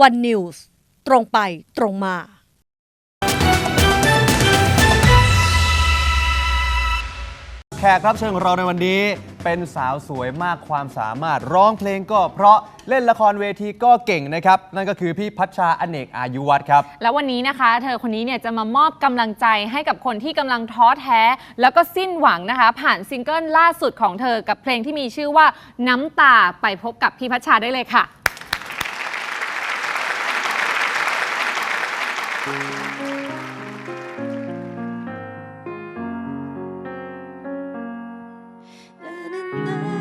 วันนิวส์ตรงไปตรงมาแขกรับเชิญของเราในวันนี้เป็นสาวสวยมากความสามารถร้องเพลงก็เพราะเล่นละครเวทีก็เก่งนะครับ นั่นก็คือพี่พัชชาอเนกอายุวัฒน์ครับ แล้ววันนี้นะคะ เธอคนนี้เนี่ยจะมามอบกำลังใจให้กับคนที่กำลังท้อแท้ แล้วก็สิ้นหวังนะคะ ผ่านซิงเกิลล่าสุดของเธอกับเพลงที่มีชื่อว่าน้ำตาไปพบกับพี่พัชชาได้เลยค่ะ ใ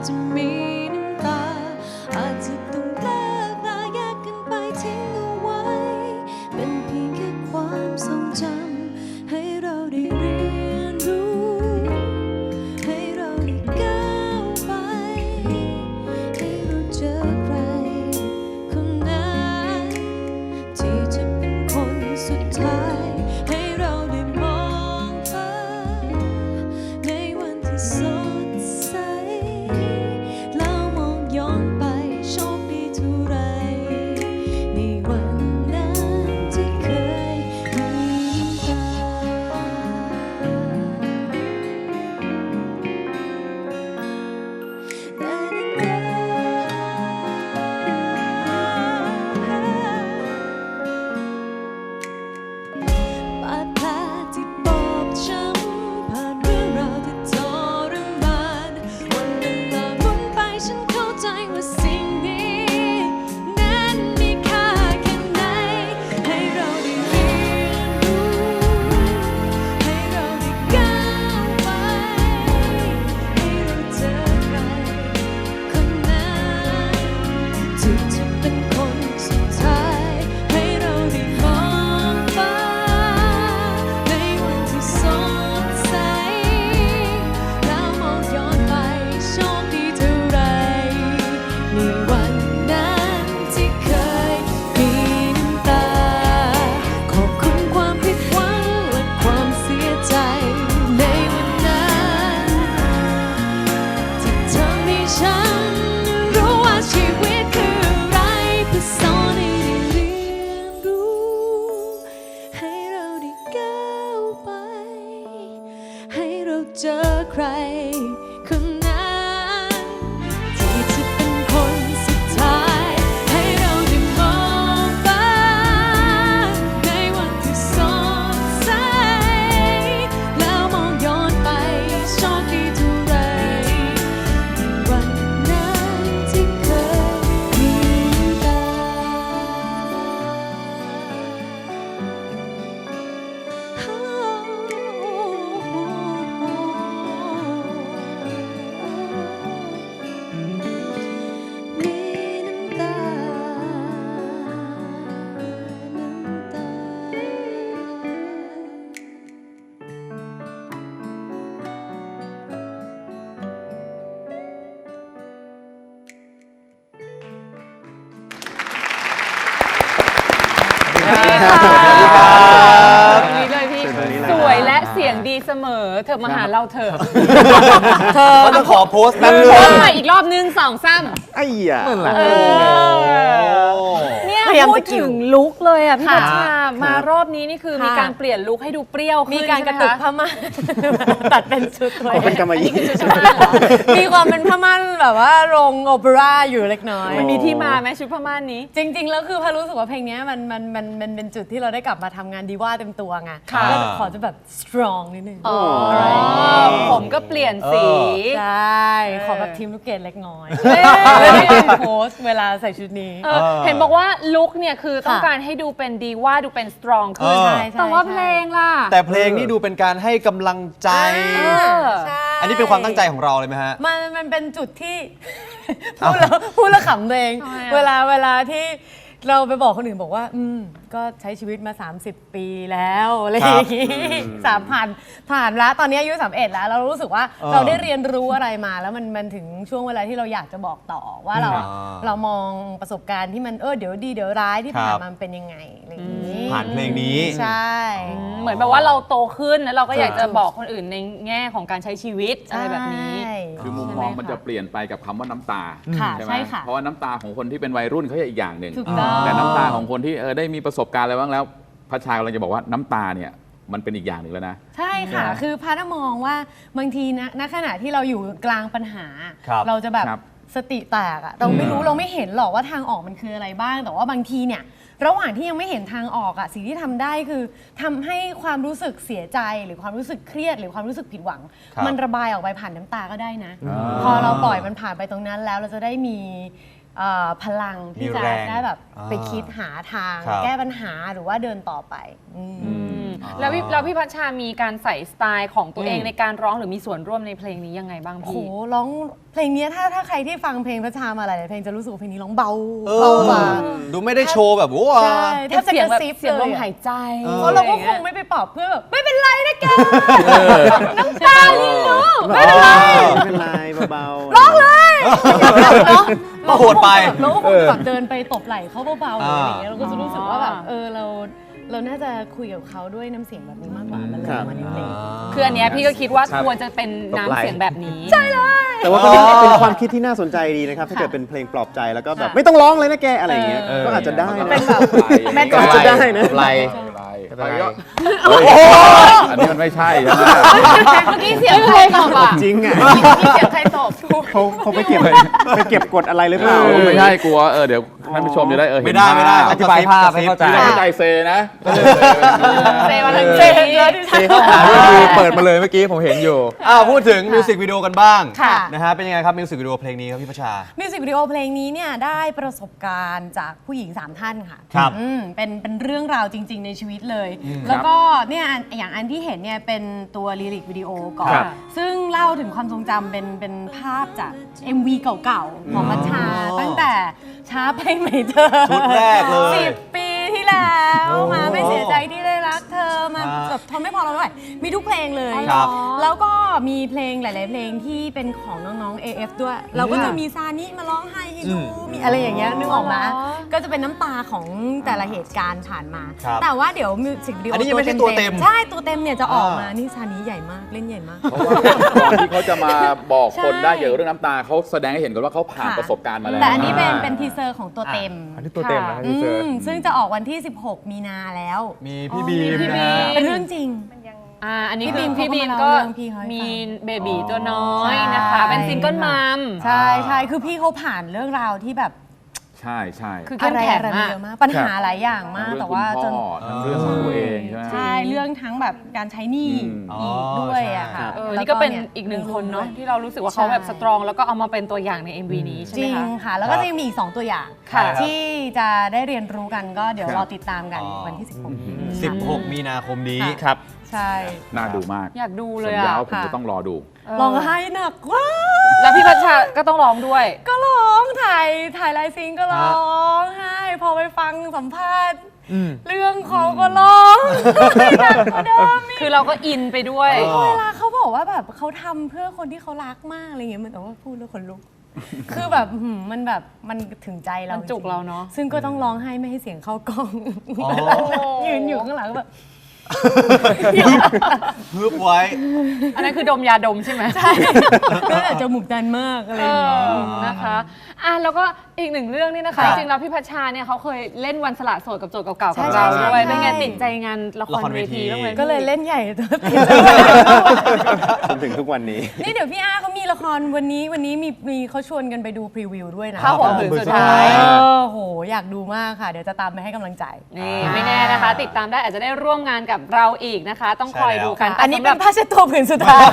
ครั้ เจอใคร เสมอ เธอมาหาเราเถอะเธอก็ต้องขอโพสต์นั่นโพเลสยต์ใหม่อีกรอบนึงสองซ้ำไอ้ยาเออเนี่ย พยายามพูจะดกิ่ถึว งลุกเลยอะพี่ค่ะ พัชชามารอบนี้นี่คือค่ะมีการเปลี่ยนลุคให้ดูเปรี้ยวขึ้นมีการกระตุกใช่ไหมผ้าม่านตัดเป็นชุดเลยเป็นกำมะหยี่ มีความเป็นผ้าม่านแบบว่าโรงโอเปร่าอยู่เล็กน้อย มันมีที่มาไหมชุดผ้าม่านนี้ จริง ๆ แล้วคือพารู้สึกว่าเพลงเนี้ยมันมันมันมันเป็นจุดที่เราได้กลับมาทำงานดีว่าเต็มตัวไงค่ะ ก็ขอจะแบบ strong นิดนึงอ๋อผมก็เปลี่ยนสี ใช่ขอแบบทีมลูกเกดเล็กน้อยเอ้ย ไม่ได้โพสต์เวลาใส่ชุดนี้ เออเห็นบอกว่าลุลุคเนี่ยคือต้องค่ะการให้ดูเป็นดีว่าดูเป็นสตรองขึ้นเออ ใช่ใช่ แต่ว่าใช่เพลงล่ะ แต่เพลงนี้ดูเป็นการให้กำลังใจอ่าอใช่อันนี้เป็นความตั้งใจของเราเลยไหมฮะ มันมันเป็นจุดที่ พูดแล้วพูดแล้วขำตัวเอง ทำไมอะ เวลาเวลาที่เราไปบอกคนอื่นบอกว่า อืม ก็ใช้ชีวิตมา 30 ปีแล้วอะไรอย่างงี้สามผ่านผ่านแล้วตอนนี้อายุ31แล้ว เรารู้สึกว่าเออเราได้เรียนรู้อะไรมา แล้วมันมันถึงช่วงเวลาที่เราอยากจะบอกต่อว่าเราอ่า เรามองประสบการณ์ที่มันเออเดี๋ยวดีเดี๋ยวร้ายที่ผ่านครับมามันเป็นยังไงอะไรอย่างงี้ผ่านเพลงนี้ ใช่ เหมือนแบบว่าเราโตขึ้นแล้วเราก็อยากจะบอกคนอื่นในแง่ของการใช้ชีวิตอะไรแบบนี้ใช่คือมุมมองมันจะเปลี่ยนไปกับคำว่าน้ำตาค่ะไหมใช่ค่ะเพราะว่าน้ำตาของคนที่เป็นวัยรุ่นเขาจะอีกอย่างหนึ่งถูกต้อง แต่น้ำตาของคนที่เออได้มีประสบการณ์อะไรบ้างแล้วพัชชากำลังจะบอกว่าน้ำตาเนี่ยมันเป็นอีกอย่างหนึ่งแล้วนะ ใช่ค่ะใช่ไหมคือพัดมองว่าบางทีนะณขณะที่เราอยู่กลางปัญหาครับเราจะแบบครับสติแตกอะเราไม่รู้เราไม่เห็นหรอกว่าทางออกมันคืออะไรบ้าง แต่ว่าบางทีเนี่ยระหว่างที่ยังไม่เห็นทางออกอะสิ่งที่ทำได้คือทำให้ความรู้สึกเสียใจหรือความรู้สึกเครียด หรือความรู้สึกผิดหวังครับมันระบายออกไปผ่านน้ำตาก็ได้นะอ่าพอเราปล่อยมันผ่านไปตรงนั้นแล้วเราจะได้มี เอ่อพลังที่มีจะแรงได้แบบอ่าไปคิดหาทาง ครับ แก้ปัญหาหรือว่าเดินต่อไปอืม อืมแล้วพี่แล้วพี่พัชชามีการใส่สไตล์ของตัวเองอืม ในการร้องหรือมีส่วนร่วมในเพลงนี้ยังไงบ้างโอ้โหพี่ ร้องเพลงเนี้ยถ้าถ้าใครที่ฟังเพลงพระชามาหลายๆเพลงจะรู้สึกว่าเพลงนี้ร้องเบาเอเบาอกว่าดูไม่ได้โชว์แบบว้า ใช่แทบจะเสียกงระแบบซิบเสียงลมอะหายใจเพราะเราก็อะคไอย่งยไม่ไปปลอบเพื่อนแบบไม่เป็นไรนะแกน้ำตาลินลูกไม่เป็นไร ไม่เป็นไรเบาๆร้องเลย เนาะ ก็โหดไปเราก็คงแบบเดินไปตบไหล่เขาเบาๆหรืออะไรอย่างเงี้ยอ่าเราก็จะรู้สึกว่าแบบเออเราเราน่าจะคุยกับเขาด้วยน้ำเสียงแบบนี้มากกว่ามันเลยครับมาในเพลงคืออันเนี้ยพี่ก็คิดว่าครับควรจะเป็นตบไหล่น้ำเสียงแบบนี้แต่ว่าก็เป็นเป็นความคิดที่น่าสนใจดีนะครับ ถ้าเกิดเป็นเพลงปลอบใจแล้วก็แบบไม่ต้องร้องเลยนะแกอะไรอย่างเงี้ยเออก็อาจจะได้นะเป็นแบบ แม่ก็อาจจะได้นะ ไร อะไรก็อันนี้มันไม่ใช่ใช่ไหมเมื่อกี้เสียงใครตอบอะจริงอะเมื่อกี้เสียงใครตอบเขาเขาไปเก็บไปเก็บกดอะไรหรือเปล่า ไม่ใช่กลัวเออเดี๋ยว ท่านผู้ชมจะได้เออเห็ไม่นได้ไม่ได้ ภาพอธิบายภาพให้เข้าใจ ไม่ได้เซนะเซมาทันเจทีนเลยที่เทเข้าหาด้วยดีเปิดมาเลยเมื่อกี้ผมเห็นอยู่ อ้าวพูดถึงมิวสิกวิดีโอกันบ้างค่ะ นะฮะเป็นยังไงครับมิวสิกวิดีโอเพลงนี้ครับพี่ประชา มิวสิกวิดีโอเพลงนี้เนี่ยได้ประสบการณ์จากผู้หญิง 3 ท่านค่ะครับอืมเป็นเป็นเรื่องราวจริง ๆ ในชีวิตเลย แล้วก็เนี่ยอันอย่างอันที่เห็นเนี่ยเป็นตัวลิลิกวิดีโอก่อครันบซึ่งเล่าถึงความทรงจำเป็นเป็นภาพจาก MV เก่าๆ ของมัชชา ตั้งแต่ช้าไปไหมเธอชุดแรกเลย สิบปีที่แล้วโอ้มาไม่เสียใจที่ได้รั กเธอมาอ่าแบบทนไม่พอเราไม่ไหวมีทุกเพลงเลยครับแล้วก็มีเพลงหลาย ๆ เพลงที่เป็นของน้อง ๆ AF ด้วย เราก็จะมีซานิมาร้องไห้ให้ดูอืมมีอะไรอย่างเงี้ยนึกออกไหมอ๋อก็จะเป็นน้ำตาของแต่ละเหตุการณ์ผ่านมาครับแต่ว่าเดี๋ยวมิวสิกวิดีโออันนี้ยังไม่ใช่ตัวเต็มใช่ตัวเต็มเนี่ยจะออกมาอ่านี่นี่ซานิใหญ่มากเล่นใหญ่มากเพราะว่าก่อนที่เขาจะมาบอกคนใช่ได้เกี่ยวกับเรื่องน้ำตาเขาแสดงให้เห็นกันว่าเขาผ่านค่ะประสบการณ์มาแล้วแต่อันนี้เป็นอ่าเป็นทีเซอร์ของตัวเต็มอันนี้ตัวเต็มนะอืมซึ่งจะออกวันที่ 16 มีนาแล้ว มีพี่บีมพี่นะบีฮะ เป็นเรื่องจริง อ่าอันนี้พี่คือบีมพี่บีมเขาก็ก็มาเล่าเรื่องพี่เขาให้ฟัง มีเบบีตัวน้อยใช่นะคะ เป็นซิงเกิลมัม ใช่ใช่คือพี่เขาผ่านเรื่องราวที่แบบ ใช่ใช่คืออะเข้มไรแข็งอะไรมาอะเยอะมากปัญหาหลายอย่างมากทั้งแต่เรื่องว่าคุณจนพ่อทั้งเรื่องของตัวเองใช่ไหมใช่เรื่องทั้งแบบการใช้หนี้อืมอ๋ออีกด้วยอะค่ะเออแล้วนี่ก็เป็นยอีกหนึ่งคนเนาะด้วยที่เรารู้สึกว่าเขาแบบใช่สตรอง แล้วก็เอามาเป็นตัวอย่างใน MV นี้ใช่จไหมริงคะค่ะ แล้วก็จะยังมีอีก 2 ตัวอย่างค่ะที่จะได้เรียนรู้กันก็เดี๋ยวครับรอติดตามกันอ๋อวันที่ 16 16 มีนาคมนี้ครับ ใช่ น่าดูมากอยากดูเลสัยญญาอะว่าผมจะต้องรอดูเออร้องไห้หนักว่าแล้วพี่พัชชาก็ต้องร้องด้วย ก็ร้องถ่ายถ่ายไลฟ์ซิงก็ร้องไห้พอไปฟังสัมภาษณ์เรื่องเขาก็ร้องหนักกว่าเดิมอีกคือเราก็อินไปด้วยเออเวลาเขาบอกว่าแบบเขาทำเพื่อคนที่เขารักมากอะไรเงี้ยมันแต่ว่าพูดแล้วขนลุก คือแบบหืมมันแบบมันถึงใจเรามันจุกงๆเราเนอะ ซึ่งก็ต้องร้องไห้ไม่ให้เสียงเข้ากล้องอ๋อ ยืนอยู่ข้างหลังแบบ ฮึบไว้ อันนั้นคือดมยาดมใช่ไหมก็อาจจะหมุกดันมากอะไรเออย่างเงี้ยอนะคะอะแล้วก็อีกหนึ่งเรื่องนี่นะครัคะบจริงๆแล้วพี่พัชชาเนี่ยเขาเคยเล่นวันสละโสดกับโจทย์เก่าๆใช่กับเราใช่ด้วยใช่ เป็นไงติดใจงานละคละรครเวเวทีที บ้างไหมก็เลยเล่นใหญ่ตัวติดจนถึงทุกวันนี้ นี่เดี๋ยวพี่อาเขามีมี ละครวันนี้วันนี้มีมีเขาชวนกันไปดูพรีวิวด้วยนะผ้าห่มผืนสุดท้าย เออโห อยากดูมากค่ะ เดี๋ยวจะตามไปให้กำลังใจ นี่ไม่แน่นะคะ ติดตามได้อาจจะได้ร่วมงานกับเราอีกนะคะ ต้องคอยดูกันอันนี้แต่เป็นสำหรับผ้าเช็ดตัวผืนสุดท้าย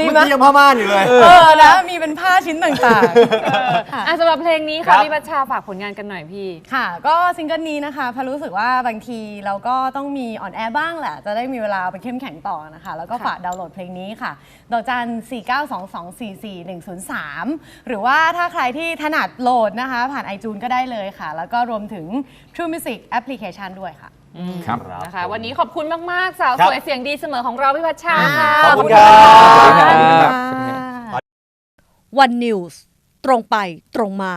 ดีไหมเมื่อกี้ยังผ้าม่านอยู่เลย เออนะมีเป็นผ้าชิ้นต่างๆค่ะอะสำหรับเพลงนี้ครัค่ะบพี่พัชชาฝากผลงานกันหน่อยพี่ ค่ะ ก็ซิงเกิลนี้นะคะพารู้สึกว่าบางทีเราก็ต้องมีออนแอร์บ้างแหละ จะได้มีเวลาไปเข้มแข็งต่อนะคะ แล้วก็ค่ะฝากดาวน์โหลดเพลงนี้ค่ะดอกจัน492244103 หรือว่าถ้าใครที่ถนัดโหลดนะคะ ผ่าน iTunes ก็ได้เลยค่ะ แล้วก็รวมถึง True Music Application ด้วยค่ะ ครับ นะคะวันนี้ขอบคุณมาก ๆ สาวครับสวยเสียงดีเสมอของเราพี่พัชชาค่ะ ขอบคุณครับขอบคุณครับวันนิวส์ตรงไปตรงมา